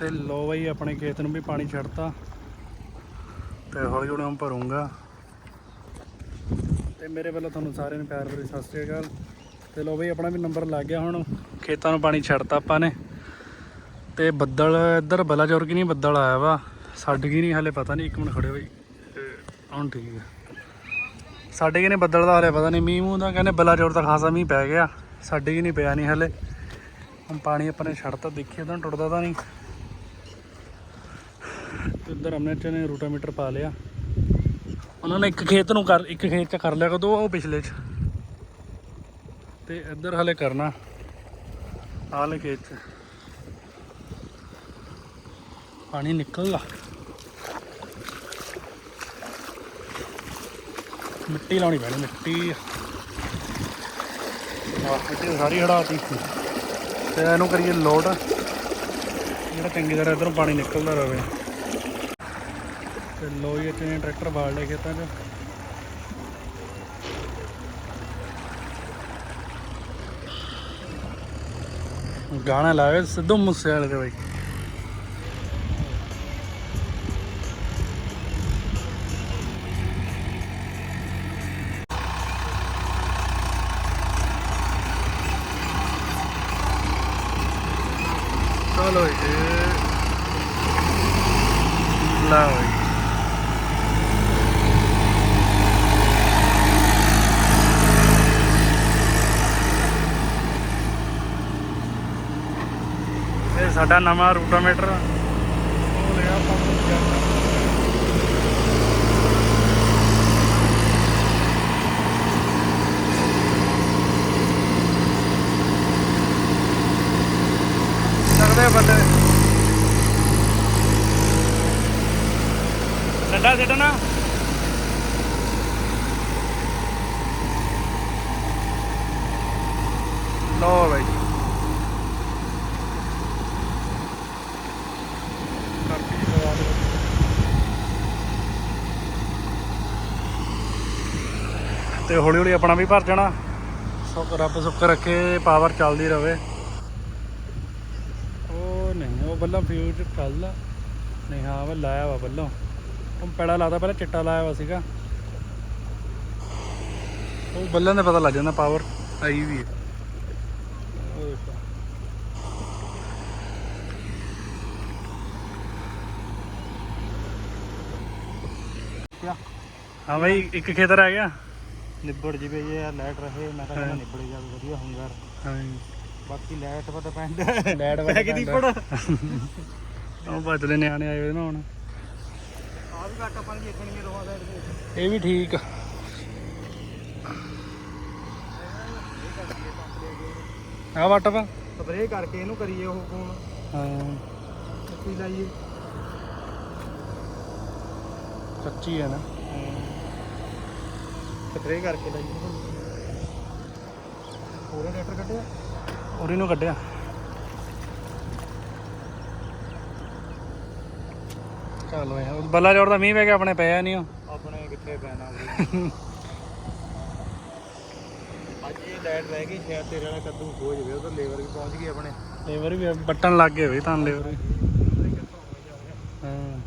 ਤੇ ਲੋ ਬਈ, ਆਪਣੇ ਖੇਤ ਨੂੰ ਵੀ ਪਾਣੀ ਛੱਡਤਾ। ਤੇ ਹੌਲੀ ਹੌਲੀ ਮੈਂ ਭਰੂੰਗਾ। ਤੇ ਮੇਰੇ ਵੱਲੋਂ ਤੁਹਾਨੂੰ ਸਾਰਿਆਂ ਨੂੰ ਪਿਆਰ ਭਰੀ ਸਤਿ ਸ੍ਰੀ ਅਕਾਲ। ਤੇ ਲੋ ਬਈ, ਆਪਣਾ ਵੀ ਨੰਬਰ ਲੱਗ ਗਿਆ ਹੁਣ। ਖੇਤਾਂ ਨੂੰ ਪਾਣੀ ਛੱਡਤਾ ਆਪਾਂ ਨੇ। ਤੇ ਬੱਦਲ, ਇੱਧਰ ਬਲਾਚੌਰ ਕੀ ਨਹੀਂ ਬੱਦਲ ਆਇਆ ਵਾ। ਸਾਡੇ ਗਈ ਨਹੀਂ, ਹਲੇ ਪਤਾ ਨਹੀਂ, ਇੱਕ ਮਿੰਟ ਖੜੇ ਬਈ। ਤੇ ਹੁਣ ਠੀਕ ਹੈ ਸਾਡੇ ਕੀ ਨਹੀਂ ਬੱਦਲ ਦਾ, ਹਲੇ ਪਤਾ ਨਹੀਂ, ਮੀਂਹ ਮੂੰਹ ਦਾ ਕਹਿੰਦੇ ਬਲਾਚੌਰ ਤਾਂ ਖਾਸਾ ਮੀਂਹ ਪੈ ਗਿਆ। ਸਾਡੇ ਕੀ ਨਹੀਂ, ਪਿਆ ਨਹੀਂ ਹਲੇ। ਹੁਣ ਪਾਣੀ ਆਪਾਂ ਨੇ ਛੱਡਤਾ, ਦੇਖੀਏ ਤਾਂ ਟੁੱਟਦਾ ਤਾਂ ਨਹੀਂ ਇੱਧਰ ਅਮਨੇ ਚ ਨੇ ਰੂਟਾਮੀਟਰ ਪਾ ਲਿਆ। ਉਹਨਾਂ ਨੇ ਇੱਕ ਖੇਤ ਨੂੰ ਕਰ ਇੱਕ ਖੇਤ ਚ ਕਰ ਲਿਆ ਕਦੋਂ ਉਹ ਪਿਛਲੇ ਚ। ਤੇ ਇੱਧਰ ਹਲੇ ਕਰਨਾ। ਆਲੇ ਖੇਤ ਚ। ਪਾਣੀ ਨਿਕਲਦਾ। ਮਿੱਟੀ ਲਾਉਣੀ ਪੈਣੀ, ਮਿੱਟੀ। ਆਹ ਮਿੱਟੀ ਸਾਰੀ ਹੜਾਤੀ। ਤੇ ਇਹਨੂੰ ਕਰੀਏ ਲੋਡ। ਜਿਹੜਾ ਚੰਗੀ ਤਰ੍ਹਾਂ ਇਧਰੋਂ ਪਾਣੀ ਨਿਕਲਦਾ ਰਹੇ ਤੇ ਲੋਈ ਇੱਥੇ ਨੇ ਟਰੈਕਟਰ ਬਾੜ ਲਏ ਖੇਤਾਂ 'ਚ। ਗਾਣਾ ਲਾਵੇ ਸਿੱਧੂ ਮੂਸੇ ਵਾਲੇ ਦੇ ਬਾਈ ਚਲੋ ਜੀ ਲਓ ਜੀ ਇਹ ਸਾਡਾ ਨਵਾਂ ਰੂਟਾਮੀਟਰ। ਉਹ ਲਿਆ ਪੰਪ ਸਕਦੇ ਬੰਦੇ ਡੰਡਾ ਸਿੱਟਣਾ ਲੋ ਬਾਈ। ਤੇ ਹੌਲੀ ਹੌਲੀ ਆਪਣਾ ਵੀ ਭਰ ਜਾਣਾ। ਸੁੱਕ, ਰੱਬ ਸੁੱਕ ਰੱਖੇ ਪਾਵਰ ਚੱਲਦੀ ਰਵੇ। ਉਹ ਨਹੀਂ, ਉਹ ਬੱਲਾ ਫਿਊਜ਼ ਕੱਲ ਨਹੀਂ, ਹਾਂ ਉਹ ਲਾਇਆ ਵਾ ਬੱਲੋਂ ਉਹ ਪੈੜਾ ਲਾਦਾ ਪਹਿਲਾਂ ਚਿੱਟਾ ਲਾਇਆ ਵਾ ਸੀਗਾ। ਉਹ ਬੱਲਾਂ ਦਾ ਪਤਾ ਲੱਗ ਜਾਂਦਾ ਪਾਵਰ ਆਈ ਵੀ ਹੈ ਹਾਂ ਬਾਈ, ਇੱਕ ਖੇਤ ਰਹਿ ਗਿਆ। ਨਿਬੜ ਜਵੇ ਇਹ ਲਾਈਟ ਰਹੇ ਮੈਂ ਤਾਂ ਕਹਿੰਦਾ। ਨਿਬੜ ਜਾ ਵਧੀਆ ਹੁੰਦਾ ਹਾਂ। ਬਾਕੀ ਲਾਈਟ ਪਰ ਡਿਪੈਂਡ ਲੈਟ ਪੈ ਗਈ ਪੜ ਉਹ ਬਦਲੇ ਨਿਆਣੇ ਆਏ ਹੋਏ ਨਾ ਹੁਣ। ਆ ਵੀ ਘੱਟ ਆਪਾਂ ਨੂੰ ਦੇਖਣੀ ਹੈ ਦੋਹਾਂ ਸਾਈਡ ਤੇ। ਇਹ ਵੀ ਠੀਕ ਆ। ਆ ਵਟ ਪਾ। ਸਪਰੇਅ ਕਰਕੇ ਇਹਨੂੰ ਕਰੀਏ ਉਹ ਫੋਨ ਹਾਂ। ਕੱਤੀ ਲਾਈਏ। ਕੱਚੀ ਹੈ ਨਾ। ਸਪਰੇਅ ਕਰਕੇ ਲਾਈਏ ਪੂਰੇ ਲੈਟਰ ਕੱਢਿਆ? ਉਰੀ ਨੂੰ ਕੱਢਿਆ। ਚਲੋ ਬੱਲਾ ਜੋੜ ਦਾ ਮੀਂਹ ਪੈ ਗਿਆ ਆਪਣੇ ਪਿਆ ਨਹੀਂ ਉਹ। ਆਪਣੇ ਕਿੱਥੇ ਪੈਣਾ ਵੀ ਅੱਜ ਇਹ ਲਾਈਟ ਰਹਿ ਗਈ ਸ਼ਾਇਦ ਤੇਰੇ ਵਾਲਾ ਕੱਦੂ ਹੋ ਜਾਵੇ ਉਧਰ ਲੇਬਰ ਵੀ ਪਹੁੰਚ ਗਈ ਆਪਣੇ। ਲੇਬਰ ਵੀ ਬੱਟਣ ਲੱਗ ਗਏ ਵੀ ਤਾਂ ਲੇਬਰ ਵੀ। ਹਾਂ।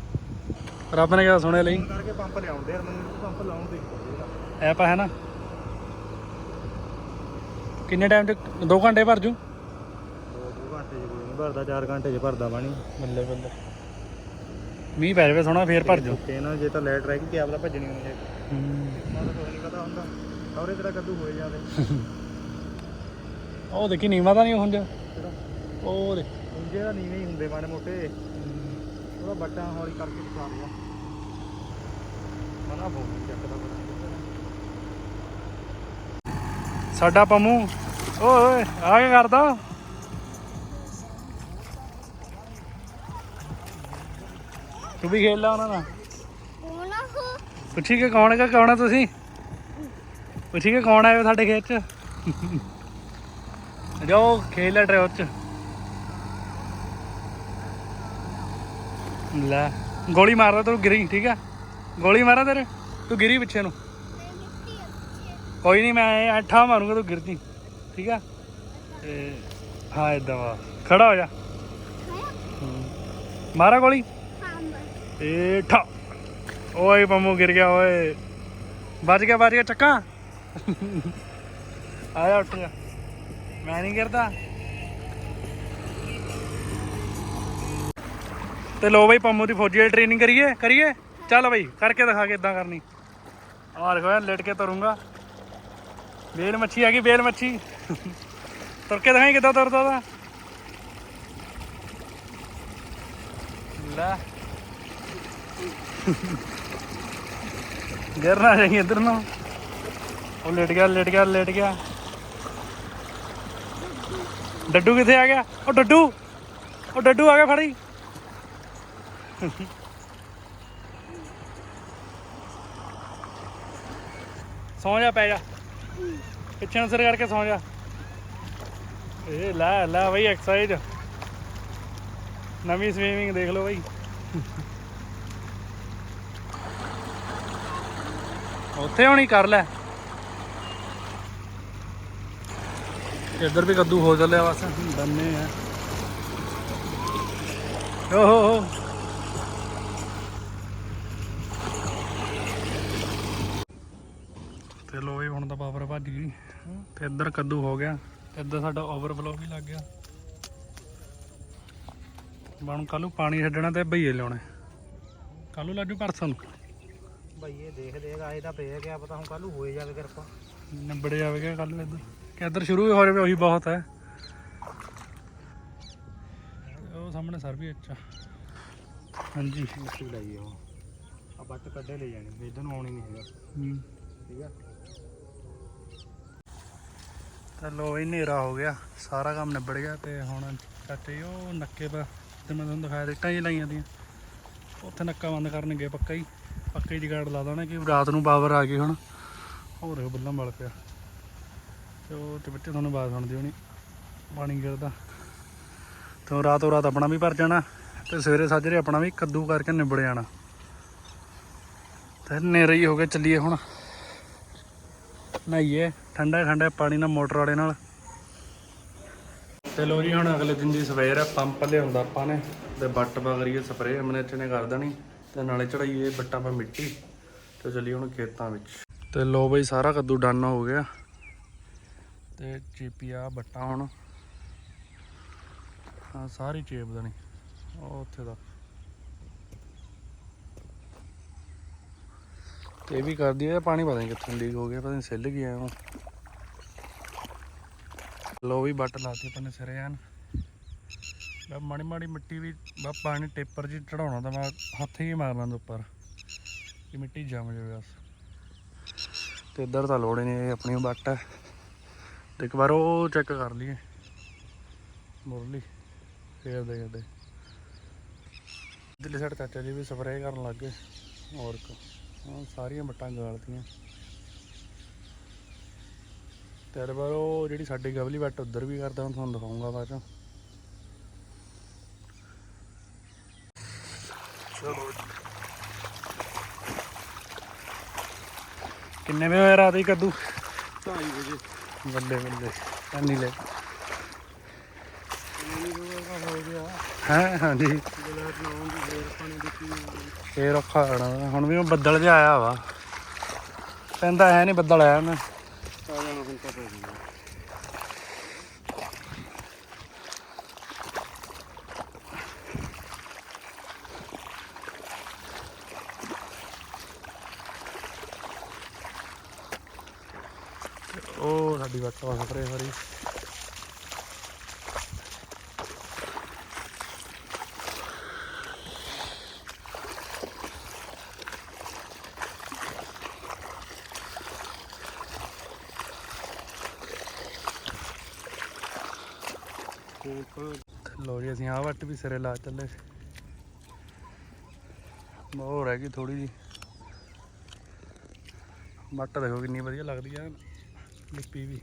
ਰੱਬ ਨੇ ਕਿਹਾ ਸੁਣੇ ਲਈ। ਫੋਨ ਕਰਕੇ ਪੰਪ ਲਿਆਉਂਦੇ ਯਾਰ ਮੈਨੂੰ ਪੰਪ ਲਾਉਣ ਦੇ। ਐਪ ਹੈ ਨਾ? ਕਿੰਨੇ ਟਾਈਮ ਤੇ 2 ਘੰਟੇ ਭਰ ਜੂ? ਦੋ ਦੋ ਘੰਟੇ ਚ ਕੋਈ ਨਹੀਂ ਭਰਦਾ 4 ਘੰਟੇ ਚ ਭਰਦਾ ਪਾਣੀ। ਬੱਲੇ ਬੱਲੇ। ਮੀਂਹ ਪੈ ਜਾਵੇ ਸੋਹਣਾ ਫੇਰ ਭਰ ਜੂ ਤੇ ਨਾ ਜੇ ਤਾਂ ਲਾਈਟ ਰਹਿ ਗਈ ਕਿ ਆਪਦਾ ਭੱਜਣੀ ਹੋਣੀ ਹੈ। ਮਾਦਾ ਕੋਈ ਨਹੀਂ ਪਤਾ ਹੁੰਦਾ। ਸੌਰੇ ਤੇਰਾ ਕੱਦੂ ਹੋਏ ਜਾਵੇ। ਉਹ ਦੇਖੀ ਨੀਵਾ ਤਾਂ ਨਹੀਂ ਜਾ ਜਿਹੜਾ ਉਹ ਦੇ ਉਂਝੇ ਦਾ ਨੀਵੇਂ ਹੀ ਹੁੰਦੇ ਮਾੜੇ ਮੋਟੇ। ਉਹਦਾ ਬੱਟਾ ਹੌਲੀ ਕਰਕੇ ਦਿਖਾ ਲਿਆ ਮਨਾ ਬੋਲ ਚੱਕਦਾ। ਸਾਡਾ ਪੰਮੂ। ਓਏ ਆ ਕੀ ਕਰਦਾ? ਤੂੰ ਵੀ ਖੇਡ ਲਾ ਉਹਨਾਂ ਨਾਲ। ਪੁੱਛੀ ਕਿ ਕੌਣ ਹੈਗਾ ਕੌਣ ਆ ਤੁਸੀਂ? ਪੁੱਛੀ ਕਿ ਕੌਣ ਆਇਆ ਸਾਡੇ ਖੇਤ ਚ? ਜਾਓ ਖੇਡ ਲੈ ਟਰੈਵਰ ਚ। ਲੈ ਗੋਲੀ ਮਾਰਦਾ ਤੂੰ ਗਿਰੀ ਠੀਕ ਆ? ਗੋਲੀ ਮਾਰਾਂ ਤੇਰੇ ਤੂੰ ਗਿਰੀ ਪਿੱਛੇ ਨੂੰ। ਕੋਈ ਨਹੀਂ, ਮੈਂ ਅੱਠਾ ਮਾਰੂੰਗਾ, ਤੂੰ ਗਿਰਦੀ। ਠੀਕ ਆ? ਤੇ ਹਾਂ ਇਦਾਂ ਵਾ। ਖੜਾ ਹੋ ਜਾ। ਮਾਰਾ ਗੋਲੀ? ਏ ਠਾ ਓਏ, ਪੰਮੂ ਗਿਰ ਗਿਆ, ਓਏ। ਵੱਜ ਗਿਆ ਵੱਜ ਗਿਆ, ਚੱਕਾ। ਆਇਆ ਉੱਠ ਜਾ। ਮੈਂ ਨਹੀਂ ਗਿਰਦਾ। ਤੇ ਲੋ ਬਈ, ਪੰਮੂ ਦੀ ਫੌਜੀ ਵਾਲੀ ਟ੍ਰੇਨਿੰਗ ਕਰੀਏ ਕਰੀਏ? ਚੱਲ ਬਈ, ਕਰਕੇ ਦਿਖਾ ਕੇ ਇਦਾਂ ਕਰਨੀ। ਆਹ ਦੇਖੋ ਯਾਰ ਲੇਟ ਕੇ ਤੁਰੂੰਗਾ। ਬੇਲ ਮੱਛੀ ਆ ਗਈ, ਬੇਲ ਮੱਛੀ। ਤੁਰ ਕੇ ਦਿਖਾਈ ਕਿੱਦਾਂ ਤੁਰਦਾ ਉਹਦਾ? ਲੈ। ਗਿਰਨਾ ਜਾਈ ਇੱਧਰ ਨੂੰ। ਉਹ ਲੇਟ ਗਿਆ ਲੇਟ ਗਿਆ ਲੇਟ ਗਿਆ। ਡੱਡੂ ਕਿੱਥੇ ਆ ਗਿਆ? ਉਹ ਡੱਡੂ। ਉਹ ਡੱਡੂ ਆ ਗਿਆ ਫੜੀ। ਸੌਂ ਜਾ, ਪੈ ਜਾ। ਪਿੱਛੇ ਨੂੰ ਸਿਰ ਕਰਕੇ ਸੌਂ ਜਾ। ਇਹ ਲੈ ਲੈ ਬਈ ਐਕਸਰਸਾਈਜ਼ ਨਵੀਂ ਸਵੀਮਿੰਗ ਦੇਖ ਲਓ ਬਈ। ਉੱਥੇ ਹੋਣੀ ਕਰ ਲੈ। ਇੱਧਰ ਵੀ ਕੱਦੂ ਹੋ ਚੱਲਿਆ ਬਸ। ਬੰਨੇ ਆ। ਓ ਹੋ ਹੋ ਤੇ ਲੋ ਵੀ ਹੁਣ ਤਾਂ ਪਾਵਰ ਭੱਜ ਗਈ। ਤੇ ਇੱਧਰ ਕੱਦੂ ਹੋ ਗਿਆ। ਤੇ ਇੱਧਰ ਸਾਡਾ ਓਵਰਫਲੋ ਵੀ ਲੱਗ ਗਿਆ। ਬਣ ਕੱਲ ਨੂੰ ਪਾਣੀ ਛੱਡਣਾ ਤੇ ਭਈਏ ਲਿਆਉਣੇ। ਕੱਲ ਨੂੰ ਲੱਜੂ ਪਰਸੋਂ ਨੂੰ। ਇਹ ਦੇਖ ਦੇਖ ਆਏ ਤਾਂ ਪਏ ਕਿਆ ਪਤਾ ਹੁਣ ਕੱਲ ਨੂੰ ਹੋਏ ਜਾਵੇ ਕਿਰਪਾ। ਨਿਬੜ ਜਾਵੇਗਾ ਕੱਲ ਨੂੰ ਇੱਧਰ। ਕਿ ਇੱਧਰ ਸ਼ੁਰੂ ਵੀ ਹੋ ਜਾਵੇ ਉਹੀ ਬਹੁਤ ਹੈ। ਉਹ ਸਾਹਮਣੇ ਸਰ ਵੀ ਅੱਛਾ ਹਾਂਜੀ। ਮਿੱਟੀ ਲਾਈ ਉਹ। ਆ ਬੱਟ ਕੱਢੇ ਲੈ ਜਾਣੀ ਇਧਰ ਨੂੰ ਆਉਣੀ ਨਹੀਂ ਹੈਗਾ। ਹੂੰ। ਠੀਕ ਆ। ਤਾਂ ਲੋ ਇਹ ਹਨੇਰਾ ਹੋ ਗਿਆ, ਸਾਰਾ ਕੰਮ ਨਿਬੜ ਗਿਆ ਤੇ ਹੁਣ ਚਾਚੇ ਉਹ ਨੱਕੇ ਪਾ ਤੇ ਮੈਂ ਤੁਹਾਨੂੰ ਦਿਖਾਇਆ ਦਿੱਟਾਂ ਜੀ ਲਾਈਆਂ ਦੀਆਂ। ਉੱਥੇ ਨੱਕਾ ਬੰਦ ਕਰਨਗੇ ਪੱਕਾ ਹੀ। ਪੱਕੇ ਹੀ ਜਗਾੜ ਲਾ ਦੇਣਾ ਕਿ ਰਾਤ ਨੂੰ ਪਾਵਰ ਆ ਗਈ ਹੁਣ। ਹੋਰ ਇਹ ਮਲ ਪਿਆ। ਤੇ ਉਹ ਤੇ ਬੱਚੇ ਤੁਹਾਨੂੰ ਬਾਤ ਸੁਣਦੀ ਹੋਣੀ। ਪਾਣੀ ਗਿਰਦਾ। ਤੇ ਰਾਤੋਂ ਰਾਤ ਆਪਣਾ ਵੀ ਭਰ ਜਾਣਾ ਤੇ ਸਵੇਰੇ ਸਾਜਰੇ ਆਪਣਾ ਵੀ ਕੱਦੂ ਕਰਕੇ ਨਿਬੜ ਜਾਣਾ। ਤੇ ਨੇਰੇ ਹੀ ਹੋ ਗਏ ਚੱਲੀਏ ਹੁਣ। ਨਹਾਈਏ ਠੰਡਾ ਠੰਡਾ ਪਾਣੀ ਨਾਲ ਮੋਟਰ ਵਾਲੇ ਨਾਲ। ਤੇ ਲੋ ਜੀ, ਹੁਣ ਅਗਲੇ ਦਿਨ ਦੀ ਸਵੇਰ ਹੈ ਪੰਪ ਲਿਆਉਂਦਾ ਆਪਾਂ ਨੇ, ਤੇ ਬੱਟ ਪਾ ਕਰੀਏ ਸਪਰੇਅ ਅਮਨੇ ਚ ਨੇ ਕਰ ਦੇਣੀ, ਤੇ ਨਾਲੇ ਚੜਾਈਏ ਬੱਟਾਂ ਪਾ ਮਿੱਟੀ, ਤੇ ਚਲੀ ਹੁਣ ਖੇਤਾਂ ਵਿੱਚ। ਤੇ ਲੋ ਬਈ, ਸਾਰਾ ਕੱਦੂ ਡਨ ਹੋ ਗਿਆ। ਤੇ ਚੀਪੀ ਆ ਬੱਟਾਂ ਹੁਣ। ਹਾਂ ਸਾਰੀ ਚੇਪ ਦੇਣੀ, ਉਹ ਉੱਥੇ ਦਾ। ਤੇ ਇਹ ਵੀ ਕਰਦੀ ਹੈ ਪਾਣੀ ਪਤਾ ਨਹੀਂ ਕਿੱਥੋਂ ਲੀਕ ਹੋ ਗਿਆ, ਪਤਾ ਨਹੀਂ ਸਿੱਲ ਗਿਆ ਉਹ। ਲੋ ਵੀ ਬੱਟ ਲਾਤੀ ਪਨੇ ਸਿਰੇ ਐਨ। ਬਾ ਮਾੜੀ ਮਾੜੀ ਮਿੱਟੀ ਵੀ, ਬਾ ਪਾਣੀ ਟੇਪਰ ਜੀ ਚੜਾਉਣਾ ਤਾਂ ਮੈਂ ਹੱਥ ਹੀ ਮਾਰਨਾ ਦੇ ਉੱਪਰ। ਕਿ ਮਿੱਟੀ ਜੰਮ ਜਾਵੇ ਬਸ। ਤੇ ਇੱਧਰ ਤਾਂ ਲੋੜ ਹੀ ਨਹੀਂ ਆਪਣੀ ਬੱਟ ਹੈ ਤੇ ਇੱਕ ਵਾਰ ਉਹ ਚੈੱਕ ਕਰ ਲਈਏ। ਮੁਰਲੀ। ਫੇਰ ਦੇ ਗੱਡੇ ਦਿੱਲੀ ਸਾਈਡ ਚਾਚਾ ਜੀ ਵੀ ਸਪਰੇਅ ਕਰਨ ਲੱਗ ਗਏ। ਔਰ ਕ- ਹਾਂ ਸਾਰੀਆਂ ਬੱਟਾਂ ਗਾਲਤੀਆਂ ਤੇ ਬਾਅਦ ਉਹ ਜਿਹੜੀ ਸਾਡੀ ਗਵਲੀ ਬੱਟ ਉੱਧਰ ਵੀ ਕਰਦਾ ਹੁਣ ਤੁਹਾਨੂੰ ਦਿਖਾਉਂਗਾ ਬਾਅਦ ਚੋਂ। ਚਲੋ ਕਿੰਨੇ ਵਜੇ ਹੋਇਆ ਰਾਤ ਹੀ ਕੱਦੂ? 2:30 ਵਜੇ। ਬੱਲੇ ਬੱਲੇ ਕੰਨੀ ਲੈ ਹੋ ਗਿਆ ਹੈ? ਹਾਂਜੀ। ਜਲਾਟ ਫੇਰ ਔਖਾ ਹੋਣਾ ਹੁਣ ਵੀ ਉਹ ਬੱਦਲ ਜਿਹਾ ਆਇਆ ਵਾ। ਪੈਂਦਾ ਹੈ ਨਹੀਂ ਬੱਦਲ ਆਇਆ ਨਾ। ਉਹ ਸਾਡੀ ਵੱਟ ਵਾ ਸਪਰੇ ਹਰੀ ਲੋ ਜੀ, ਅਸੀਂ ਆਹ ਵੱਟ ਵੀ ਸਿਰੇ ਲਾ ਚੱਲੇ। ਉਹ ਰਹਿ ਗਈ ਥੋੜੀ ਜੀ। ਵੱਟ ਦੇਖੋ ਕਿੰਨੀ ਵਧੀਆ ਲੱਗਦੀ ਆ ਲਿਪੀ ਵੀ।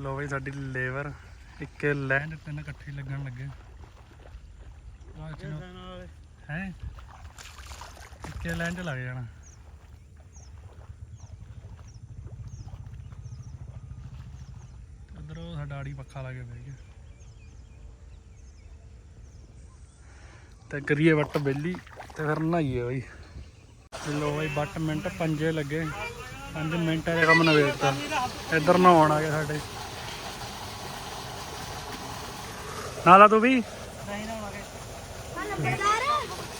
ਲੋ ਬਈ, ਸਾਡੀ ਲੇਬਰ ਇੱਕ ਲੈਂਡ ਤਿੰਨ ਇਕੱਠੇ ਲੱਗਣ ਲੱਗੇ। ਆਹ ਚ ਨਾਲ ਹੈ? ਬੱਚੇ ਲਾਈਨ 'ਚ ਲੱਗ ਜਾਣਾ। ਉਧਰ ਉਹ ਸਾਡਾ ਆੜੀ ਪੱਖਾ ਲਾ ਕੇ ਬਹਿ ਗਿਆ। ਤੇ ਕਰੀਏ ਵੱਟ ਬੇਲੀ ਤੇ ਫਿਰ ਨਹਾਈਏ ਬਈ। ਲੋ ਬਈ ਵੱਟ ਮਿੰਟ ਪੰਜੇ ਲੱਗੇ। 5 ਮਿੰਟਾਂ ਦਾ ਕੰਮ ਨਵੇੜਤਾ ਇੱਧਰ ਨਹਾਉਣ ਆ ਗਏ ਸਾਡੇ। ਨਾਲਾ ਤੂੰ ਵੀ?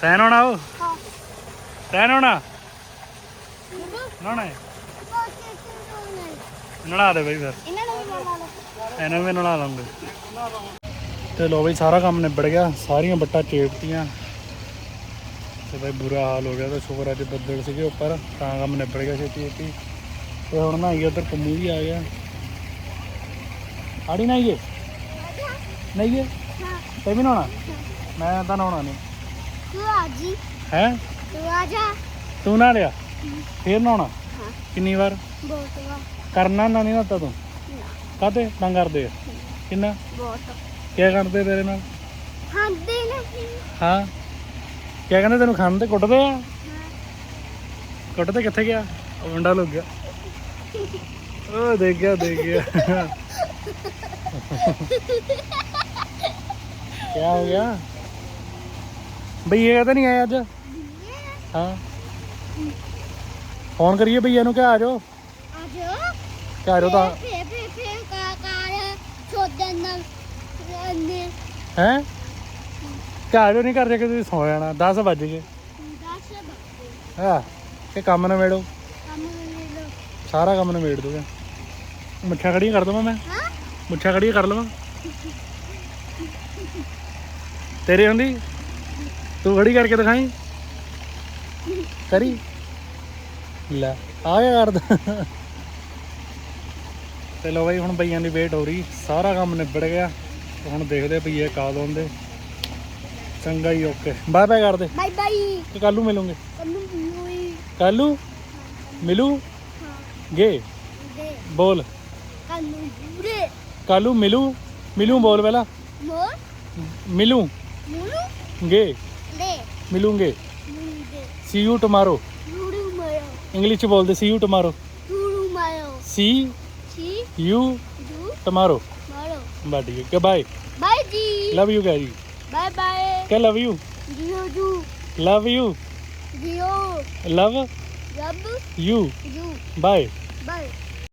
ਸੈਨ ਹੋਣਾ ਉਹ? ਸੈਨ ਹੋਣਾ? ਨਹਾਉਣਾ ਹੈ? ਨਲਾ ਦੇ ਬਈ ਫਿਰ। ਇਹਨਾਂ ਨੂੰ ਵੀ ਨਲਾ ਲਾਂਗੇ। ਤੇ ਲੋ ਬਈ ਸਾਰਾ ਕੰਮ ਨਿਬੜ ਗਿਆ। ਸਾਰੀਆਂ ਬੱਟਾਂ ਚੇਪਤੀਆਂ। ਤੇ ਬਈ ਬੁਰਾ ਹਾਲ ਹੋ ਗਿਆ ਤਾਂ ਸ਼ੁਕਰ ਅੱਜ ਬੱਦਲ ਸੀਗੇ ਉੱਪਰ ਤਾਂ ਕੰਮ ਨਿਬੜ ਗਿਆ ਛੇਤੀ ਛੇਤੀ। ਤੇ ਹੁਣ ਨਹਾਈਏ ਉਧਰ ਪੰਮੂ ਵੀ ਆ ਗਿਆ। ਆੜੀ ਨਹਾਈਏ ਨਹਾਈਏ ਹਾਂ। ਤੇ ਵੀ ਨਹਾਉਣਾ? ਮੈਂ ਤਾਂ ਨਹਾਉਣਾ ਨਹੀਂ। ਤੂੰ ਆ ਜੀ। ਹੈ? ਤੂੰ ਆ ਜਾ। ਤੂੰ ਨਹਾ ਲਿਆ? ਫੇਰ ਨਹਾਉਣਾ? ਹਾਂ। ਕਿੰਨੀ ਵਾਰ? ਬਹੁਤ ਵਾ ਕਰਨਾ ਨਾ ਨਹੀਂ ਨਹਾਤਾ ਤੂੰ? ਕਾਤੇ ਤਾਂ ਕਰਦੇ ਆ? ਕਿੰਨਾ? ਬਹੁਤ। ਕੀ ਕਰਦੇ ਤੇਰੇ ਨਾਲ? ਖਾਂਦੇ ਨਹੀਂ। ਹਾਂ। ਕੀ ਕਹਿੰਦੇ ਤੈਨੂੰ ਖਾਣ ਤੇ ਕੁੱਟਦੇ ਆ? ਕੁੱਟਦੇ ਕਿੱਥੇ ਗਿਆ? ਉਹ ਮੁੰਡਾ ਲੁੱਕ ਗਿਆ। ਉਹ ਦੇਖ ਗਿਆ ਦੇਖ ਗਿਆ। ਕੀ ਹੋ ਗਿਆ? ਬਈ ਇਹ ਤਾਂ ਨਹੀਂ ਆਇਆ ਅੱਜ? ਹਾਂ। ਫੋਨ ਕਰੀਏ ਭਈਆ ਨੂੰ ਕਿ ਆ ਜਾਓ। ਕਿ ਆ ਜਾਓ ਤਾਂ। ਫੇ ਫੇ ਫੇ ਕਾ ਕਾਰ ਛੋਦਨ ਨਾਲ ਨੇ ਹੈ? ਕਿ ਆ ਜਾਓ ਨਹੀਂ ਕਰਦੇ ਕਿ ਤੁਸੀਂ ਸੌ ਜਾਣਾ। 10 ਵੱਜ ਗਏ। ਦਸ ਬੱਤੇ ਹਾਂ ਕਿ ਕੰਮ ਨਵੇੜੋ ਕੰਮ ਲੈ ਲੋ ਸਾਰਾ ਕੰਮ ਨਵੇੜ ਦੋਗੇ ਮੁੱਛਾਂ ਖੜੀਆਂ ਕਰ ਦਵਾਂ ਮੈਂ। ਹਾਂ। ਮੁੱਛਾਂ ਖੜੀਆਂ ਕਰ ਲਵਾਂ। ਤੇਰੇ ਹੁੰਦੀ? ਤੂੰ ਖੜੀ ਕਰਕੇ ਦਿਖਾਈ। ਕਰੀ। ਲੈ ਆ ਗਿਆ ਕਰਦਾ ਤੇ ਲੋ ਬਈ ਹੁਣ ਬਈਆਂ ਦੀ ਵੇਟ ਹੋ ਰਹੀ। ਸਾਰਾ ਕੰਮ ਨਿਬੜ ਗਿਆ। ਤੇ ਹੁਣ ਦੇਖਦੇ ਆ ਭਈਏ ਕਾਲ ਆਉਂਦੇ। ਚੰਗਾ ਹੀ ਓਕੇ। ਬਾਏ ਬਾਏ ਕਰਦੇ। ਬਾਈ ਬਾਈ ਕਿ ਕੱਲੂ ਮਿਲੂਗੇ। ਕੰਨੂ ਵੀ ਕੱਲੂ? ਮਿਲੂ? ਹਾਂ। ਗੇ? ਬੋਲ। ਕੰਨੂ ਪੂਰੇ ਕੱਲੂ ਮਿਲੂ? ਮਿਲੂ ਬੋਲ ਪਹਿਲਾਂ। ਮਿਲੂ? ਮੂਲੂ? ਗੇ? ਲੈ ਮਿਲੂਗੇ। ਮੂਲੂ ਦੇ ਸੀ ਯੂ ਟੁਮਾਰੋ ਲੂੜੂ ਮਾਇਓ ਇੰਗਲਿਸ਼ ਚ ਬੋਲਦੇ ਸੀ ਯੂ ਟੁਮਾਰੋ ਲੂੜੂ mayo see see you to tomorrow ਮਾਰੋ। ਬਾ ਠੀਕ ਹੈ। ਕਿ ਬਾਏ ਬਾਈ ਜੀ। ਲਵ ਯੂ ਬਾਏ ਬਾਏ ਕਿ ਲਵ ਯੂ ਜੀਓ ਜੂ ਲਵ ਯੂ ਜੀਓ ਲਵ ਯੂ ਜੂ ਬਾਏ ਬਾਏ